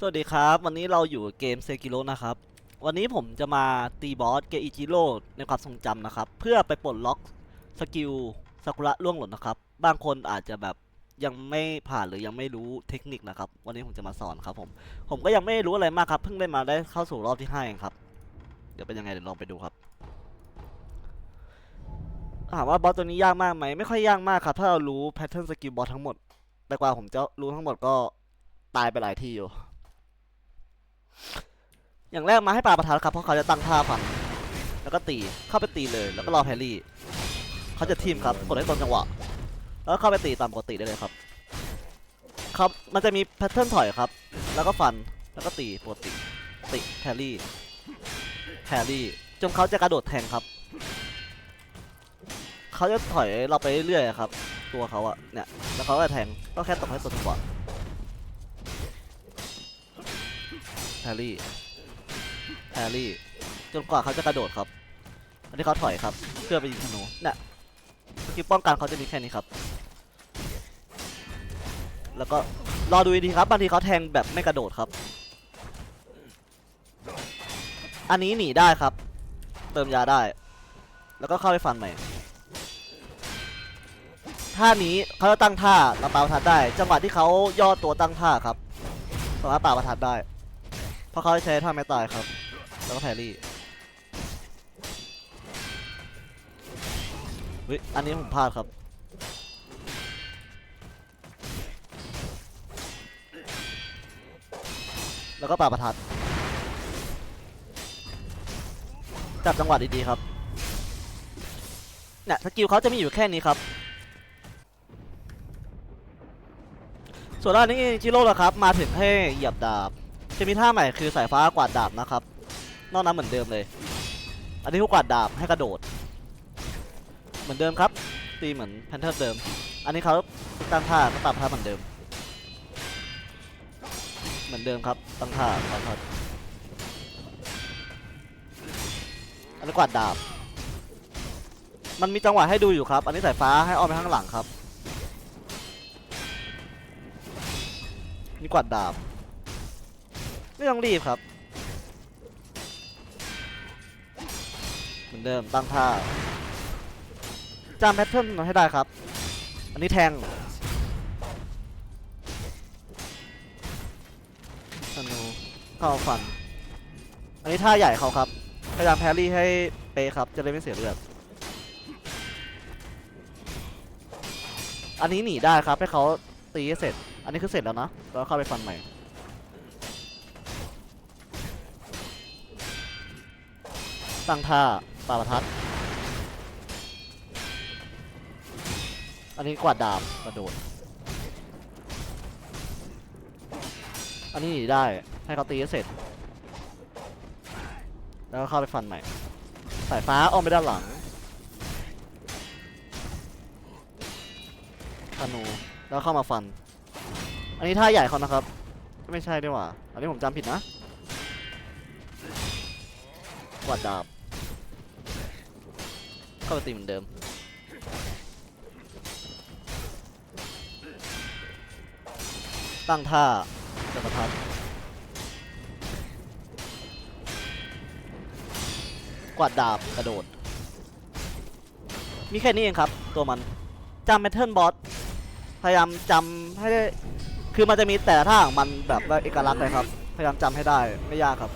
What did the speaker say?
สวัสดีครับ วันนี้เราอยู่เกมเซกิโ o นะครับ วันนี้ผมจะมาตีบอสเกอิจิโร่ในความทรงจำนะครับ เพื่อไปปลดล็อกสกิลซากุระล่วงหล่นนะครับ บางคนอาจจะแบบยังไม่ผ่านหรือยังไม่รู้เทคนิคนะครับ วันนี้ผมจะมาสอนครับผม ผมก็ยังไม่รู้อะไรมากครับ เพิ่งได้มาได้เข้าสู่รอบที่ห้าเองครับ เดี๋ยวเป็นยังไงเดี๋ยวลองไปดูครับ ถามว่าบอสตัวนี้ยากมากไหมไม่ค่อยยากมากครับ ถ้าเรารู้แพทเทิร์นสกิลบอสทั้งหมด แต่กว่าผมจะรู้ทั้งหมดก็ตายไปหลายที่อยู่ อย่างแรกมาให้ปลาประทัดครับเพราะเขาจะตั้งท่าฟันแล้วก็ตีเข้าไปตีเลย แล้วก็รอแพรรี่เขาจะทีมครับกดให้ตรงจังหวะ แล้วเข้าไปตีตามปกติได้เลยครับ ครับมันจะมีแพทเทิร์นถอยครับ แล้วก็ฟันแล้วก็ตีปกติติแพรรี่แพรรี่จนเขาจะกระโดดแทงครับเขาจะถอยเราไปเรื่อยๆครับ ตัวเขาอะเนี่ยแล้วเขาก็แทงก็แค่ตบให้ตรงจังหวะ แพรรี่แฮร์รี่จนกว่าเขาจะกระโดดครับ อันนี้เขาถอยครับ เพื่อไปยิงธนูเนี่ยสกิลป้องกันเขาจะมีแค่นี้ครับ แล้วก็รอดูดีครับบางทีเขาแทงแบบไม่กระโดดครับ อันนี้หนีได้ครับ เติมยาได้ แล้วก็เข้าไปฟันใหม่ท่านี้เขาจะตั้งท่าเราปาประทัดได้ จังหวะที่เขาย่อตัวตั้งท่าครับสามารถปาประทัดได้ ราะเขาใช้ท่าไม่ตายครับ แล้วก็แพรรี่เฮ้ยอันนี้ผมพลาดครับ แล้วก็ป่าประทัด จับจังหวะดีๆครับเนี่ยสกิลเขาจะมีอยู่แค่นี้ครับ ส่วนด้านนี้จิโร่ละครับ มาถึงให้เหยียบดาบ จะมีท่าใหม่คือสายฟ้ากวาดดาบนะครับ นอกนั้นเหมือนเดิมเลย อันนี้ผู้กวาดดาบให้กระโดด เหมือนเดิมครับ ตีเหมือนแพนเทอร์เดิม อันนี้เขาตั้งท่าก็ปรับท่าเหมือนเดิม เหมือนเดิมครับ ตั้งท่าตั้งท่าอันนี้กวาดดาบ มันมีจังหวะให้ดูอยู่ครับ อันนี้สายฟ้าให้อ้อมไปข้างหลังครับ นี่กวาดดาบ ไม่ต้องรีบครับ เหมือนเดิมตั้งท่าจำแพทเทิร์นให้ได้ครับ อันนี้แทงธนูเข้าฟัน อันนี้ท่าใหญ่เขาครับ พยายามแพรรี่ให้เปครับ จะได้ไม่เสียเลือด อันนี้หนีได้ครับให้เขาตีให้เสร็จ อันนี้คือเสร็จแล้วนะ แล้วเข้าไปฟันใหม่ ตั้งท่าปาประทัด อันนี้กวาดดาบกระโดด อันนี้หนีได้ให้เขาตีเสร็จ แล้วเข้าไปฟันใหม่สายฟ้าอ้อมไปด้านหลังธนูแล้วเข้ามาฟัน อันนี้ท่าใหญ่เขานะครับ ไม่ใช่ด้วยว่ะอันนี้ผมจำผิดนะกวาดดาบ เข้าไปตีเหมือนเดิม ตั้งท่าจะประทัดกวาดดาบกระโดด มีแค่นี้เองครับ ตัวมันจำแพทเทิร์นบอสพยายามจำให้ได้ คือมันจะมีแต่ละท่าของมันแบบว่าเอกลักษณ์เลยครับ พยายามจำให้ได้ไม่ยากครับ